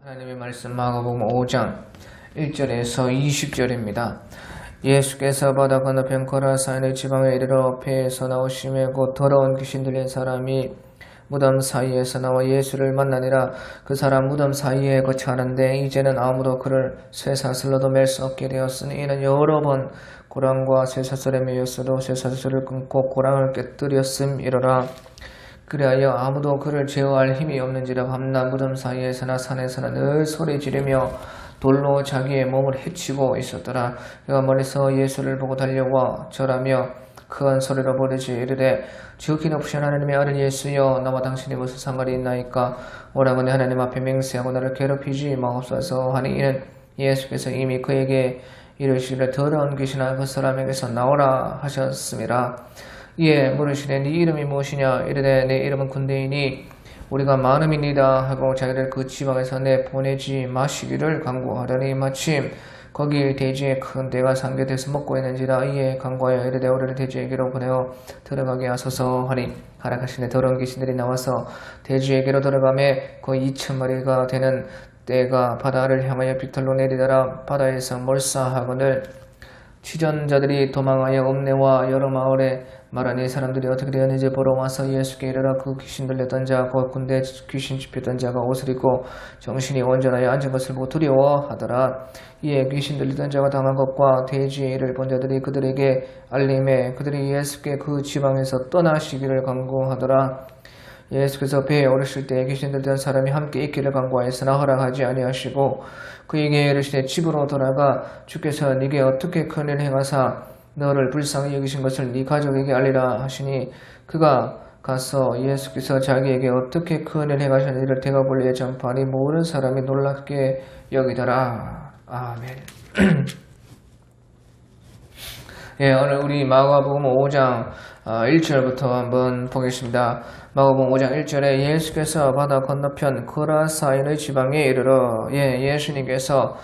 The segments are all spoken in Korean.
하나님의 말씀 마가복음 5장 1절에서 20절입니다. 예수께서 바다 건너편 거라사인의 지방에 이르러 배에서 나오심에 곧 더러운 귀신 들린 사람이 무덤 사이에서 나와 예수를 만나니라 그 사람 무덤 사이에 거처하는데 이제는 아무도 그를 쇠사슬로도 맬 수 없게 되었으니 이는 여러 번 고랑과 쇠사슬에 매였어도 쇠사슬을 끊고 고랑을 깨뜨렸음이로라 그리하여 아무도 그를 제어할 힘이 없는지라 밤낮 무덤 사이에서나 산에서나 늘 소리 지르며 돌로 자기의 몸을 해치고 있었더라. 그가 멀리서 예수를 보고 달려와 절하며 큰 소리로 부르지 이르되 지극히 높으신 하나님의 아들 예수여 나와 당신이 무슨 상관이 있나이까 오라버니 하나님 앞에 맹세하고 나를 괴롭히지 마옵소서 하니 이는 예수께서 이미 그에게 이르시기를 더러운 귀신아 그 사람에게서 나오라 하셨습니다. 이에 물으시되 네 이름이 무엇이냐 이르되 내 이름은 군대이니 우리가 많음이니다 하고 자기를 그 지방에서 내 보내지 마시기를 강구하더니 마침 거기 대지에 큰 대가 상계돼서 먹고 있는지라 이에 강구하여 이르되 우리를 대지에게로 보내어 들어가게 하소서 하니 하락하시네. 더러운 귀신들이 나와서 대지에게로 들어가매 거의 2천 마리가 되는 떼가 바다를 향하여 빗털로 내리더라. 바다에서 몰사하거늘 취전자들이 도망하여 읍내와 여러 마을에 말하니 사람들이 어떻게 되었는지 보러 와서 예수께 이르러 그 귀신 들렸던 자, 곧 군대 귀신 집혔던 자가 옷을 입고 정신이 온전하여 앉은 것을 보고 두려워하더라. 이에 귀신 들리던 자가 당한 것과 대지의 일을 본 자들이 그들에게 알림해 그들이 예수께 그 지방에서 떠나시기를 강구하더라. 예수께서 배에 오르실 때 귀신 들던 사람이 함께 있기를 강구하였으나 허락하지 아니하시고 그에게 이르시되 집으로 돌아가 주께서 네게 어떻게 큰일 행하사 너를 불쌍히 여기신 것을 네 가족에게 알리라 하시니 그가 가서 예수께서 자기에게 어떻게 큰일 행하셨는지를 대가 볼리에 전파하니 모든 사람이 놀랍게 여기더라. 아멘. 예, 오늘 우리 마가복음 5장 1절부터 한번 보겠습니다. 마가복음 5장 1절에 예수께서 바다 건너편 그라사인의 지방에 이르러 예, 예수님께서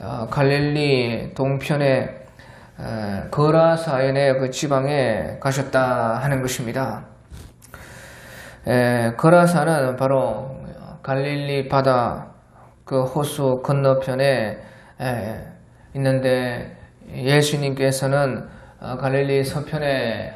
어, 갈릴리 동편에 거라사인의 그 지방에 가셨다 하는 것입니다. 거라사는 바로 갈릴리 바다 그 호수 건너편에 있는데 예수님께서는 어, 갈릴리 서편에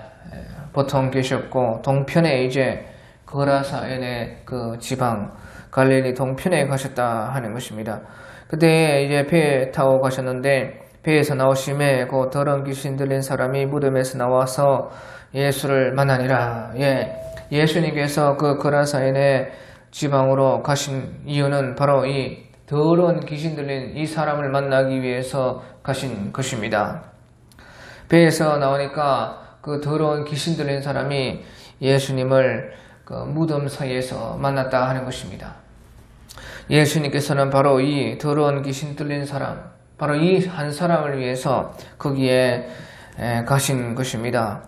보통 계셨고 동편에 이제 거라사인의 그 지방 갈릴리 동편에 가셨다 하는 것입니다. 그때 이제 배 타고 가셨는데 배에서 나오심에 그 더러운 귀신 들린 사람이 무덤에서 나와서 예수를 만나니라. 예, 예수님께서 그 거라사인의 지방으로 가신 이유는 바로 이 더러운 귀신 들린 이 사람을 만나기 위해서 가신 것입니다. 배에서 나오니까 그 더러운 귀신 들린 사람이 예수님을 그 무덤 사이에서 만났다 하는 것입니다. 예수님께서는 바로 이 더러운 귀신 들린 사람, 바로 이 한 사람을 위해서 거기에 가신 것입니다.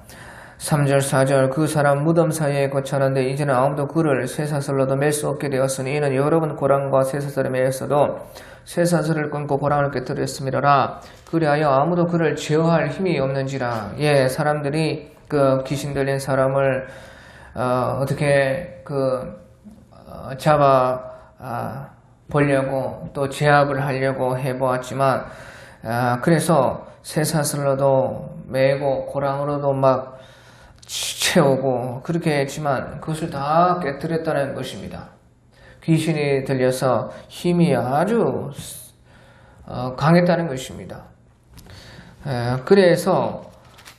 3절, 4절 그 사람 무덤 사이에 거처하는데 이제는 아무도 그를 쇠사슬로도 맬 수 없게 되었으니 이는 여러 번 고랑과 쇠사슬에 매였어도 쇠사슬을 끊고 고랑을 깨뜨렸음이라 그리하여 아무도 그를 제어할 힘이 없는지라 예 사람들이 그 귀신 들린 사람을 어, 떻게 그 어, 잡아 아, 보려고 또 제압을 하려고 해보았지만 아, 그래서 쇠사슬로도 매고 고랑으로도 막 채우고 그렇게 했지만 그것을 다 깨뜨렸다는 것입니다. 귀신이 들려서 힘이 아주 어, 강했다는 것입니다. 에, 그래서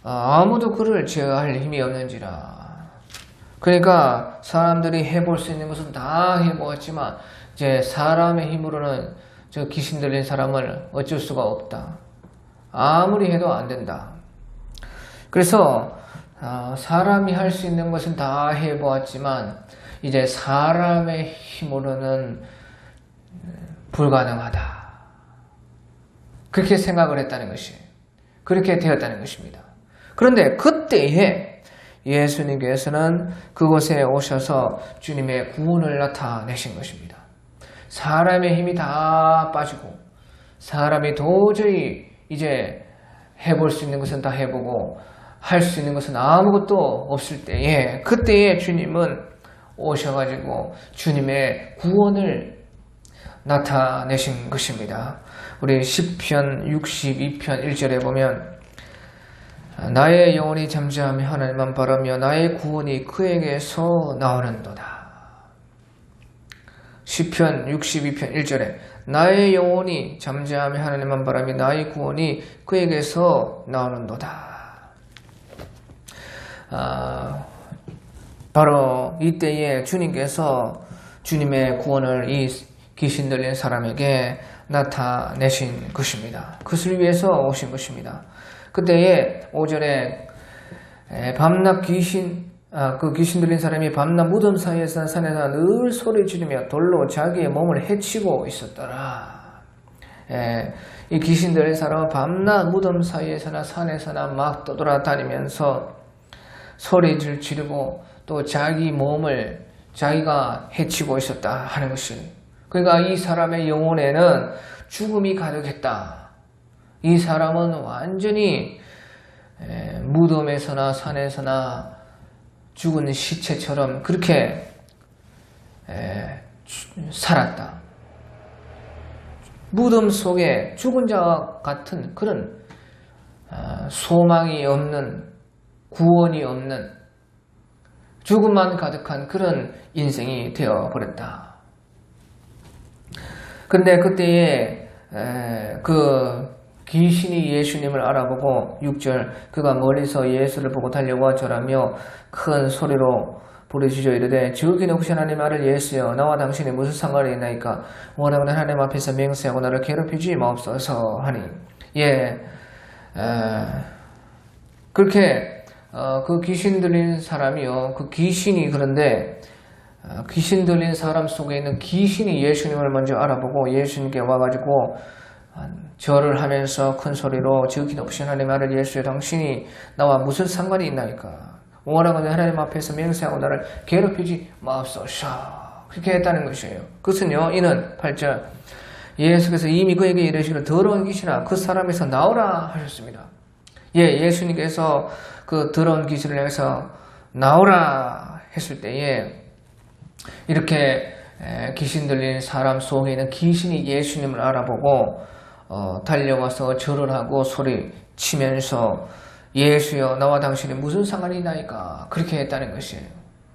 어, 아무도 그를 제어할 힘이 없는지라. 그러니까 사람들이 해볼 수 있는 것은 다 해보았지만 이제 사람의 힘으로는 저 귀신 들린 사람을 어쩔 수가 없다. 아무리 해도 안 된다. 그래서 어, 사람이 할 수 있는 것은 다 해보았지만 이제 사람의 힘으로는 불가능하다. 그렇게 생각을 했다는 것이 그렇게 되었다는 것입니다. 그런데 그때에 예수님께서는 그곳에 오셔서 주님의 구원을 나타내신 것입니다. 사람의 힘이 다 빠지고 사람이 도저히 이제 해볼 수 있는 것은 다 해보고 할 수 있는 것은 아무것도 없을 때에 그때에 주님은 오셔가지고 주님의 구원을 나타내신 것입니다. 우리 10편 62편 1절에 보면 나의 영혼이 잠잠히 하나님만 바라며 나의 구원이 그에게서 나오는도다. 10편 62편 1절에 나의 영혼이 잠잠히 하나님만 바라며 나의 구원이 그에게서 나오는도다. 아, 바로 이때에 주님께서 주님의 구원을 이 귀신 들린 사람에게 나타내신 것입니다. 그것을 위해서 오신 것입니다. 그때에 오전에 밤낮 귀신 아, 그 귀신 들린 사람이 밤낮 무덤 사이에서 산에서 늘 소리 지르며 돌로 자기의 몸을 해치고 있었더라. 에, 이 귀신 들린 사람은 밤낮 무덤 사이에서나 산에서나 막 떠돌아다니면서 소리를 지르고 또 자기 몸을 자기가 해치고 있었다 하는 것이 그러니까 이 사람의 영혼에는 죽음이 가득했다. 이 사람은 완전히 무덤에서나 산에서나 죽은 시체처럼 그렇게 살았다. 무덤 속에 죽은 자 같은 그런 아, 소망이 없는 구원이 없는 죽음만 가득한 그런 인생이 되어 버렸다. 근데 그때에 그 귀신이 예수님을 알아보고 6절 그가 멀리서 예수를 보고 달려와 절하며 큰 소리로 부르짖어 이르되 저기는 혹시 하나님 말을 예수여 나와 당신이 무슨 상관이 있나이까? 원하는 하나님 앞에서 맹세하고 나를 괴롭히지 마옵소서 하니. 예 에, 그렇게 어, 그 귀신 들린 사람이요. 그 귀신이 그런데 어, 귀신 들린 사람 속에 있는 귀신이 예수님을 먼저 알아보고 예수님께 와가지고 어, 절을 하면서 큰 소리로 지극히 높으신 하나님 말을 예수여 당신이 나와 무슨 상관이 있나이까? 원하거든 하나님 앞에서 맹세하고 나를 괴롭히지 마옵소서. 그렇게 했다는 것이에요. 그것은요 이는 8절 예수께서 이미 그에게 이르시기를 더러운 귀신아 그 사람에서 나오라 하셨습니다. 예 예수님께서 그 더러운 귀신을 향해서 나오라 했을 때에 이렇게 귀신 들린 사람 속에 있는 귀신이 예수님을 알아보고 어, 달려와서 절을 하고 소리 치면서 예수여 나와 당신이 무슨 상관이 나이까 그렇게 했다는 것이에요.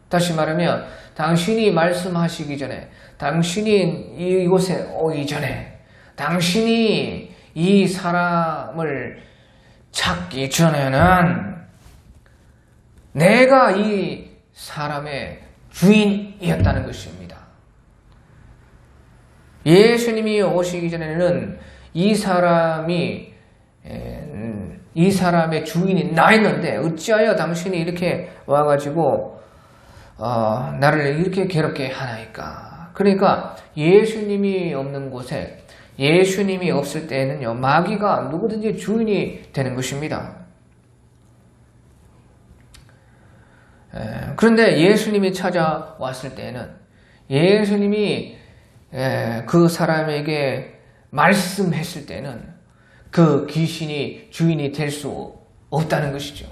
다시 말하면 당신이 말씀하시기 전에 당신이 이곳에 오기 전에 당신이 이 사람을 찾기 전에는 내가 이 사람의 주인이었다는 것입니다. 예수님이 오시기 전에는 이 사람이 이 사람의 주인이 나였는데 어찌하여 당신이 이렇게 와가지고 어, 나를 이렇게 괴롭게 하나이까? 그러니까 예수님이 없는 곳에 예수님이 없을 때에는요 마귀가 누구든지 주인이 되는 것입니다. 그런데 예수님이 찾아왔을 때는 예수님이 그 사람에게 말씀했을 때는 그 귀신이 주인이 될 수 없다는 것이죠.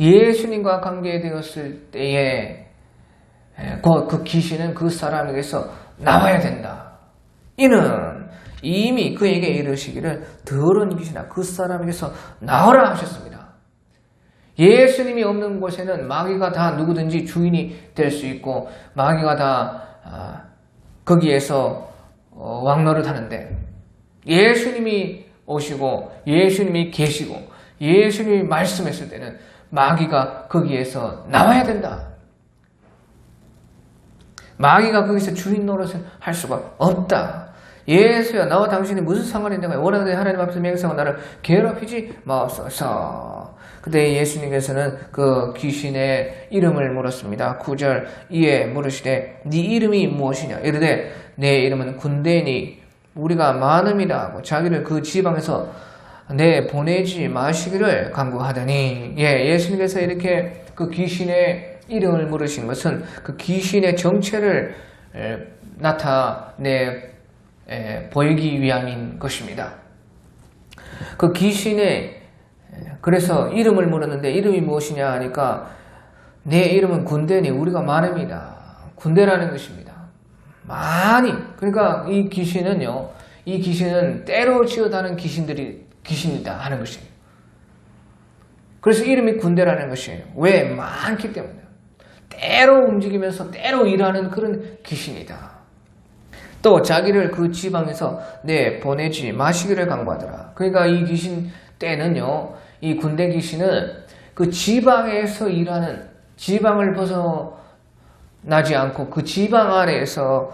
예수님과 관계되었을 때에 그, 그 귀신은 그 사람에게서 나와야 된다. 이는 이미 그에게 이르시기를 더러운 귀신아 그 사람에게서 나오라 하셨습니다. 예수님이 없는 곳에는 마귀가 다 누구든지 주인이 될 수 있고 마귀가 다 아, 거기에서 어, 왕노를 하는데 예수님이 오시고 예수님이 계시고 예수님이 말씀했을 때는 마귀가 거기에서 나와야 된다. 마귀가 거기서 주인 노릇을 할 수가 없다. 예수야 나와 당신이 무슨 상관이 있는가 원하는 하나님 앞에서 맹세하고 나를 괴롭히지 마옵소서 그때 예수님께서는 그 귀신의 이름을 물었습니다 9절 이에 물으시되 네 이름이 무엇이냐 이르되 내 이름은 군대니 우리가 많음이다 하고 자기를 그 지방에서 내 보내지 마시기를 강구하더니 예 예수님께서 이렇게 그 귀신의 이름을 물으신 것은 그 귀신의 정체를 나타내 에, 보이기 위함인 것입니다. 그 귀신의 에, 그래서 이름을 물었는데 이름이 무엇이냐 하니까 내 이름은 군대니 우리가 많습니다. 군대라는 것입니다. 많이 그러니까 이 귀신은요 이 귀신은 때로 치어다는 귀신들이 귀신이다 하는 것이에요. 그래서 이름이 군대라는 것이에요. 왜? 많기 때문에. 때로 움직이면서 때로 일하는 그런 귀신이다. 또 자기를 그 지방에서 내 보내지 마시기를 강구하더라. 그러니까 이 귀신 때는요, 이 군대 귀신은 그 지방에서 일하는 지방을 벗어나지 않고 그 지방 아래에서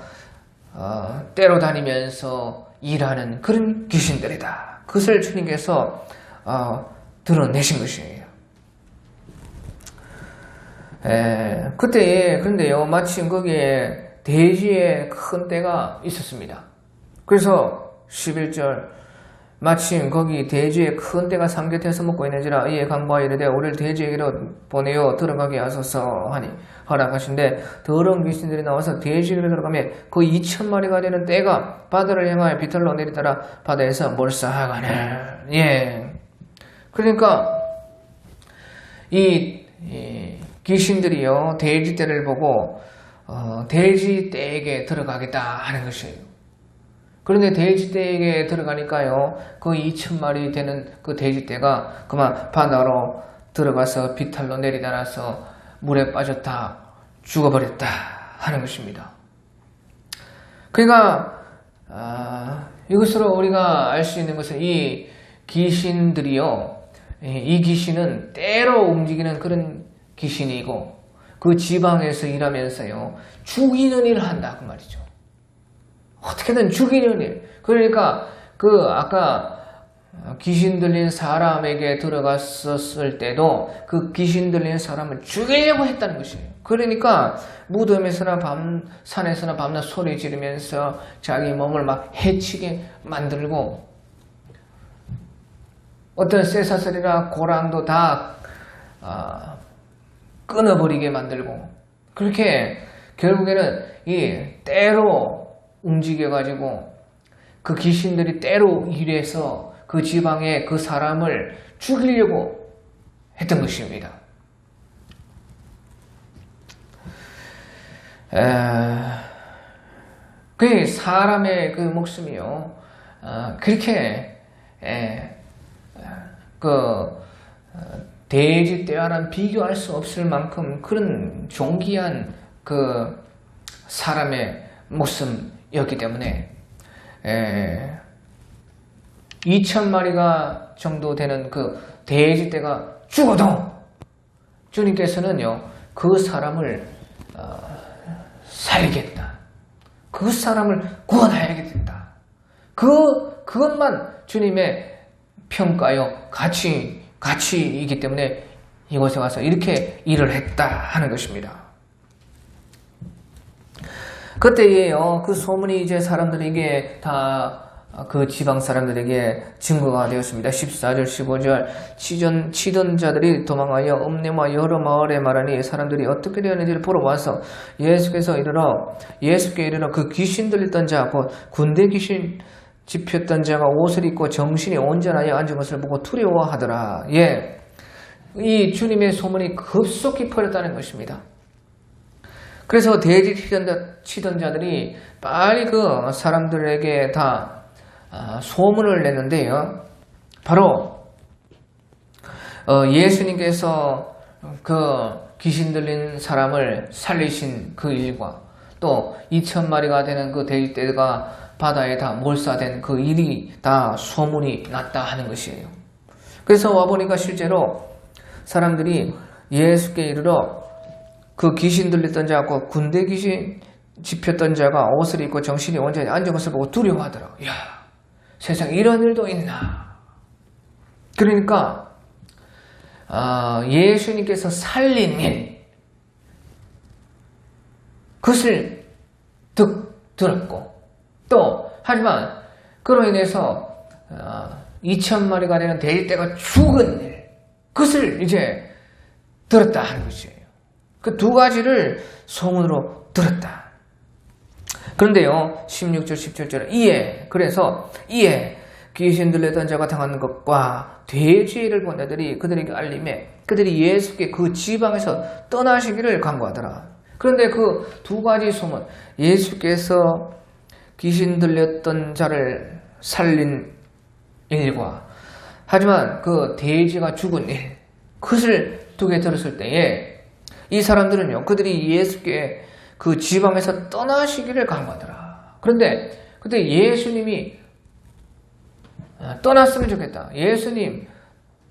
어, 때로 다니면서 일하는 그런 귀신들이다. 그것을 주님께서 어, 드러내신 것이에요. 에, 그때 그런데요 마침 거기에 대지에 큰 때가 있었습니다. 그래서 11절 마침 거기 대지에 큰 때가 삼겹해서 먹고 있는지라 이에 강구하 이르되 우리를 대지에게로 보내어 들어가게 하소서 하니 허락하신데 더러운 귀신들이 나와서 대지로 들어가며 그 2천 마리가 되는 때가 바다를 향하여 비틀러 내리더라. 바다에서 몰사하가네 예. 그러니까 이, 이 귀신들이요. 돼지 떼를 보고 어, 돼지 떼에게 들어가겠다 하는 것이에요. 그런데 돼지 떼에게 들어가니까요 그 2천 마리 되는 그 돼지 떼가 그만 바다로 들어가서 비탈로 내리달아서 물에 빠졌다 죽어버렸다 하는 것입니다. 그러니까 아, 이것으로 우리가 알 수 있는 것은 이 귀신들이요 이 귀신은 때로 움직이는 그런 귀신이고 그 지방에서 일하면서요 죽이는 일을 한다 그 말이죠. 어떻게든 죽이는 일. 그러니까 그 아까 귀신 들린 사람에게 들어갔었을 때도 그 귀신 들린 사람을 죽이려고 했다는 것이에요. 그러니까 무덤에서나 밤 산에서나 밤낮 소리 지르면서 자기 몸을 막 해치게 만들고 어떤 쇠사슬이나 고랑도 다 아, 끊어버리게 만들고 그렇게 결국에는 이 때로 움직여가지고 그 귀신들이 때로 일해서 그 지방에 그 사람을 죽이려고 했던 것입니다. 그 사람의 그 목숨이요, 어, 그렇게 에, 그 어, 돼지 떼와는 비교할 수 없을 만큼 그런 존귀한 그 사람의 목숨 이었기 때문에 에, 2천 마리가 정도 되는 그 돼지 떼가 죽어도 주님께서는요 그 사람을 어, 살리겠다. 그 사람을 구원하야겠다. 그 그것만 주님의 평가요 가치 가치이기 때문에 이곳에 와서 이렇게 일을 했다 하는 것입니다. 그때에요, 그 소문이 이제 사람들에게 다 그 지방 사람들에게 증거가 되었습니다. 14절, 15절. 치전, 치던 자들이 도망하여 읍내와 여러 마을에 말하니 사람들이 어떻게 되었는지를 보러 와서 예수께서 이르러, 예수께 이르러 그 귀신 들렸던 자, 곧 군대 귀신 집혔던 자가 옷을 입고 정신이 온전하여 앉은 것을 보고 두려워하더라. 예. 이 주님의 소문이 급속히 퍼졌다는 것입니다. 그래서 돼지 치던, 자들이 빨리 그 사람들에게 다 아, 소문을 냈는데요. 바로 어, 예수님께서 그 귀신 들린 사람을 살리신 그 일과 또 2천 마리가 되는 그 돼지떼가 바다에 다 몰사된 그 일이 다 소문이 났다 하는 것이에요. 그래서 와보니까 실제로 사람들이 예수께 이르러 그 귀신 들렸던 자고 군대 귀신 집혔던 자가 옷을 입고 정신이 온전히 앉은 것을 보고 두려워하더라고. 야, 세상에 이런 일도 있나. 그러니까 어, 예수님께서 살린 일 그것을 듣, 들었고 또 하지만 그로 인해서 어, 2천 마리가 되는 돼지떼가 죽은 일 그것을 이제 들었다 하는 것이에요. 그 두 가지를 소문으로 들었다. 그런데요, 16절, 17절, 이에, 그래서, 이에, 귀신 들렸던 자가 당하는 것과 돼지를 본 자들이 그들에게 알림해 그들이 예수께 그 지방에서 떠나시기를 간구하더라. 그런데 그 두 가지 소문, 예수께서 귀신 들렸던 자를 살린 일과 하지만 그 돼지가 죽은 일, 그것을 두 개 들었을 때에 이 사람들은요, 그들이 예수께 그 지방에서 떠나시기를 간구하더라. 그런데 그때 예수님이 아, 떠났으면 좋겠다. 예수님,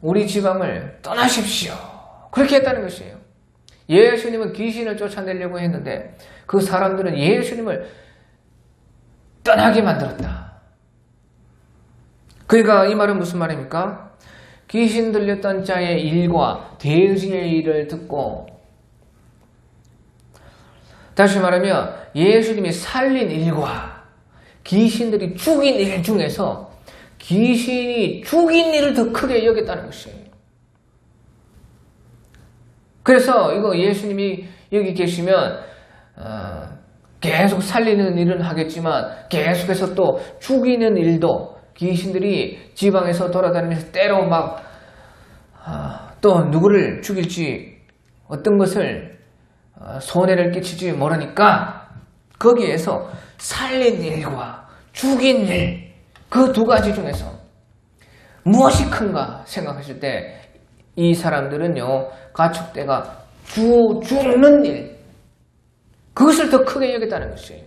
우리 지방을 떠나십시오. 그렇게 했다는 것이에요. 예수님은 귀신을 쫓아내려고 했는데 그 사람들은 예수님을 떠나게 만들었다. 그러니까 이 말은 무슨 말입니까? 귀신 들렸던 자의 일과 돼지의 일을 듣고 다시 말하면 예수님이 살린 일과 귀신들이 죽인 일 중에서 귀신이 죽인 일을 더 크게 여겼다는 것이에요. 그래서 이거 예수님이 여기 계시면 어, 계속 살리는 일은 하겠지만 계속해서 또 죽이는 일도 귀신들이 지방에서 돌아다니면서 때로 막또 아, 누구를 죽일지 어떤 것을 어, 손해를 끼치지 모르니까 거기에서 살린 일과 죽인 일 그 두 가지 중에서 무엇이 큰가 생각하실 때이 사람들은요 가축대가 주 죽는 일 그것을 더 크게 여겼다는 것이에요.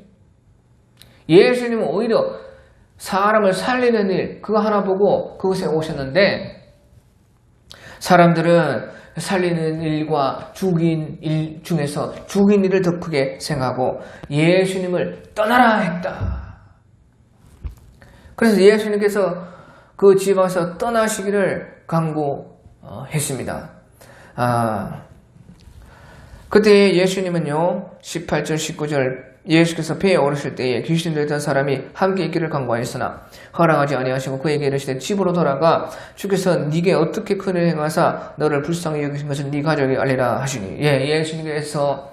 예수님은 오히려 사람을 살리는 일 그거 하나 보고 그것에 오셨는데 사람들은 살리는 일과 죽인 일 중에서 죽인 일을 더 크게 생각하고 예수님을 떠나라 했다. 그래서 예수님께서 그 지방에서 떠나시기를 강구했습니다. 아, 그때 예수님은요, 18절, 19절, 예수께서 배에 오르실 때에 귀신 들던 사람이 함께 있기를 강구하였으나 허락하지 아니하시고 그에게 이르시되 집으로 돌아가 주께서 네게 어떻게 큰일 행하사 너를 불쌍히 여기신 것을 네 가족이 알리라 하시니 예 예수님께서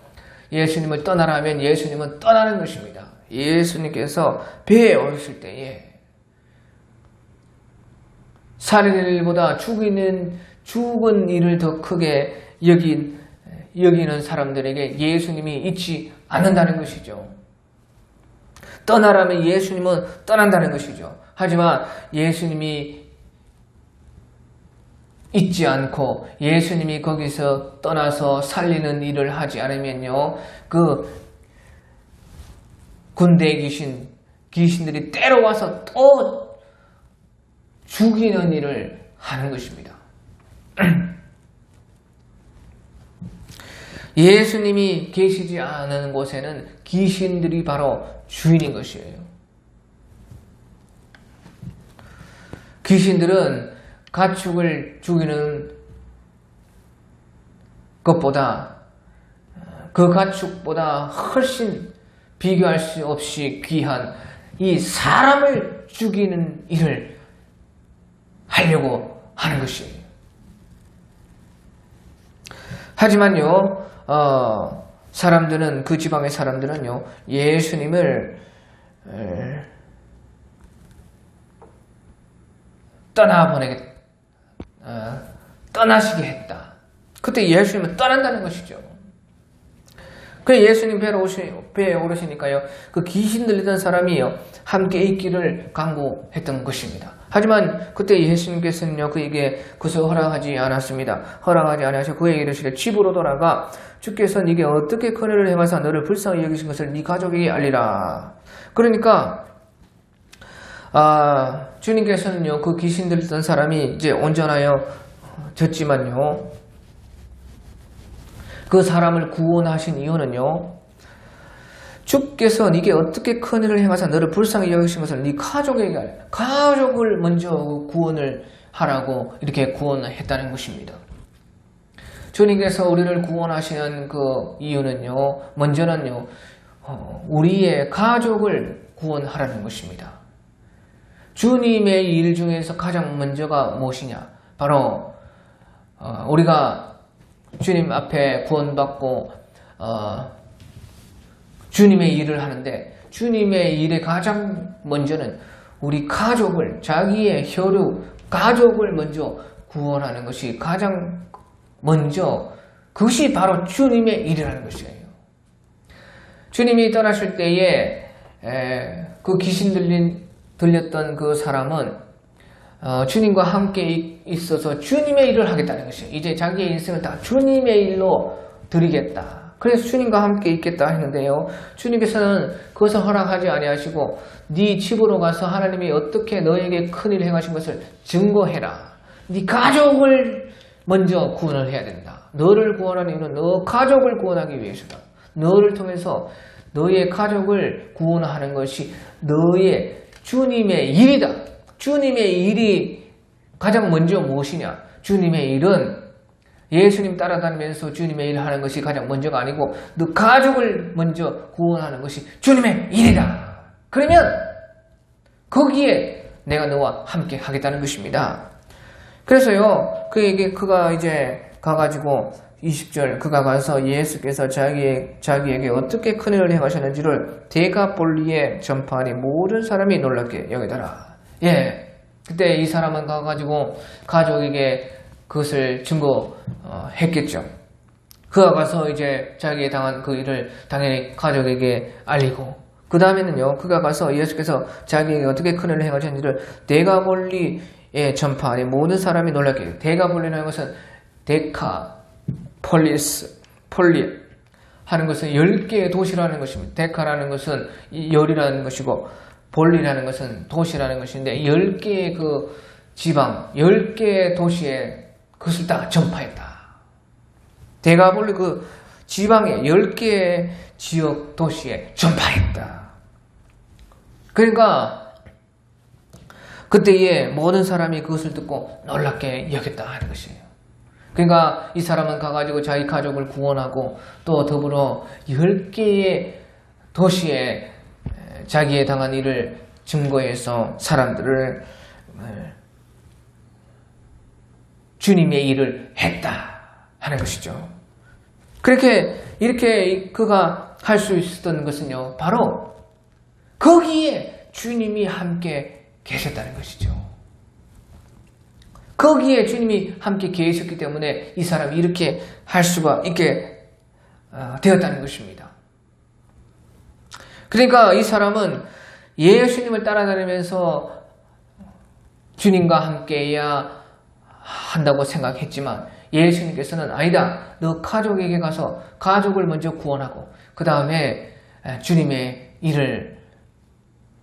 예수님을 떠나라 하면 예수님은 떠나는 것입니다. 예수님께서 배에 오르실 때에 살인의 일보다 죽이는 죽은 일을 더 크게 여긴 여기는 사람들에게 예수님이 있지 않는다는 것이죠. 떠나라면 예수님은 떠난다는 것이죠. 하지만 예수님이 있지 않고 예수님이 거기서 떠나서 살리는 일을 하지 않으면요. 그 군대 귀신, 귀신들이 때려와서 또 죽이는 일을 하는 것입니다. 예수님이 계시지 않은 곳에는 귀신들이 바로 주인인 것이에요. 귀신들은 가축을 죽이는 것보다 그 가축보다 훨씬 비교할 수 없이 귀한 이 사람을 죽이는 일을 하려고 하는 것이에요. 하지만요, 어, 사람들은 그 지방의 사람들은요 예수님을 에, 떠나보내게 어, 떠나시게 했다. 그때 예수님은 떠난다는 것이죠. 그 예수님 배에 오시 배에 오르시니까요 그 귀신 들리던 사람이요 함께 있기를 강구했던 것입니다. 하지만 그때 예수님께서는요 그에게 그것을 허락하지 않았습니다. 허락하지 않으셔 그에게 이르시되 집으로 돌아가 주께서 네게 어떻게 큰 일을 행하사 너를 불쌍히 여기신 것을 네 가족에게 알리라. 그러니까 아, 주님께서는요 그 귀신 들던 사람이 이제 온전하여 졌지만요 그 사람을 구원하신 이유는요 주께서 네게 어떻게 큰 일을 행하사 너를 불쌍히 것을 네 가족에게 가족을 먼저 구원을 하라고 이렇게 구원했다는 것입니다. 주님께서 우리를 구원하시는 그 이유는요, 먼저는요, 어, 우리의 가족을 구원하라는 것입니다. 주님의 일 중에서 가장 먼저가 무엇이냐? 바로 어, 우리가 주님 앞에 구원받고 어, 주님의 일을 하는데 주님의 일에 가장 먼저는 우리 가족을 자기의 혈육 가족을 먼저 구원하는 것이 가장 먼저 그것이 바로 주님의 일이라는 것이에요. 주님이 떠나실 때에 에, 그 귀신 들린 들렸던 그 사람은 어, 주님과 함께 이- 있어서 주님의 일을 하겠다는 것이에요. 이제 자기의 인생을 다 주님의 일로 드리겠다. 그래서 주님과 함께 있겠다 했는데요. 주님께서는 그것을 허락하지 아니하시고 네 집으로 가서 하나님이 어떻게 너에게 큰일 행하신 것을 증거해라. 네 가족을 먼저 구원을 해야 된다. 너를 구원하는 이유는 너 가족을 구원하기 위해서다. 너를 통해서 너의 가족을 구원하는 것이 너의 주님의 일이다. 주님의 일이 가장 먼저 무엇이냐? 주님의 일은 예수님 따라다니면서 주님의 일을 하는 것이 가장 먼저가 아니고 너 가족을 먼저 구원하는 것이 주님의 일이다. 그러면 거기에 내가 너와 함께 하겠다는 것입니다. 그래서요, 그에게 그가 이제 가가지고 20절 그가 가서 예수께서 자기, 자기에게 어떻게 큰 일을 행하셨는지를 대가볼리에 전파하니 모든 사람이 놀랍게 여기더라. 예. 그때 이 사람은 가가지고 가족에게 그것을 증거했겠죠. 그가 가서 이제 자기의 당한 그 일을 당연히 가족에게 알리고 그 다음에는요 그가 가서 예수께서 자기에게 어떻게 큰 일을 행하셨는지를 대가볼리에 전파하니 모든 사람이 놀랍게 해요. 대가볼리라는 것은 데카 폴리스 폴리 하는 것은 10개의 도시라는 것입니다. 데카라는 것은 이 열이라는 것이고 볼리라는 것은 도시라는 것인데 10개의 그 지방 10개의 도시에 그것을 다 전파했다. 대가볼리 그 지방의 10개의 지역 도시에 전파했다. 그러니까 그때에 모든 사람이 그것을 듣고 놀랍게 여겼다 하는 것이에요. 그러니까 이 사람은 가가지고 자기 가족을 구원하고 또 더불어 10개의 도시에 자기의 당한 일을 증거해서 사람들을 주님의 일을 했다 하는 것이죠. 그렇게 이렇게 그가 할 수 있었던 것은요, 바로 거기에 주님이 함께 계셨다는 것이죠. 거기에 주님이 함께 계셨기 때문에 이 사람이 이렇게 할 수가 있게 어, 되었다는 것입니다. 그러니까 이 사람은 예수님을 따라다니면서 주님과 함께해야 한다고 생각했지만 예수님께서는 아니다. 너 가족에게 가서 가족을 먼저 구원하고 그 다음에 주님의 일을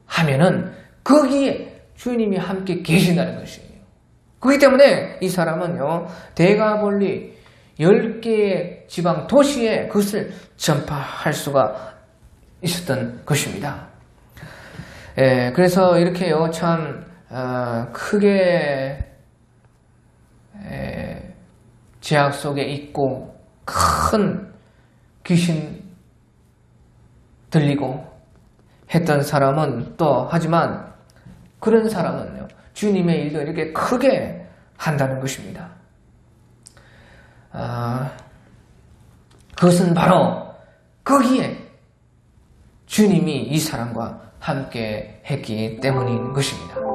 하면은 거기에 주님이 함께 계신다는 것이에요. 그렇기 때문에 이 사람은요 대가볼리 10개의 지방 도시에 그것을 전파할 수가 있었던 것입니다. 예, 그래서 이렇게요 참 어, 크게 에, 제약 속에 있고 큰 귀신 들리고 했던 사람은 또 하지만 그런 사람은요 주님의 일도 이렇게 크게 한다는 것입니다. 아, 그것은 바로 거기에 주님이 이 사람과 함께 했기 때문인 것입니다.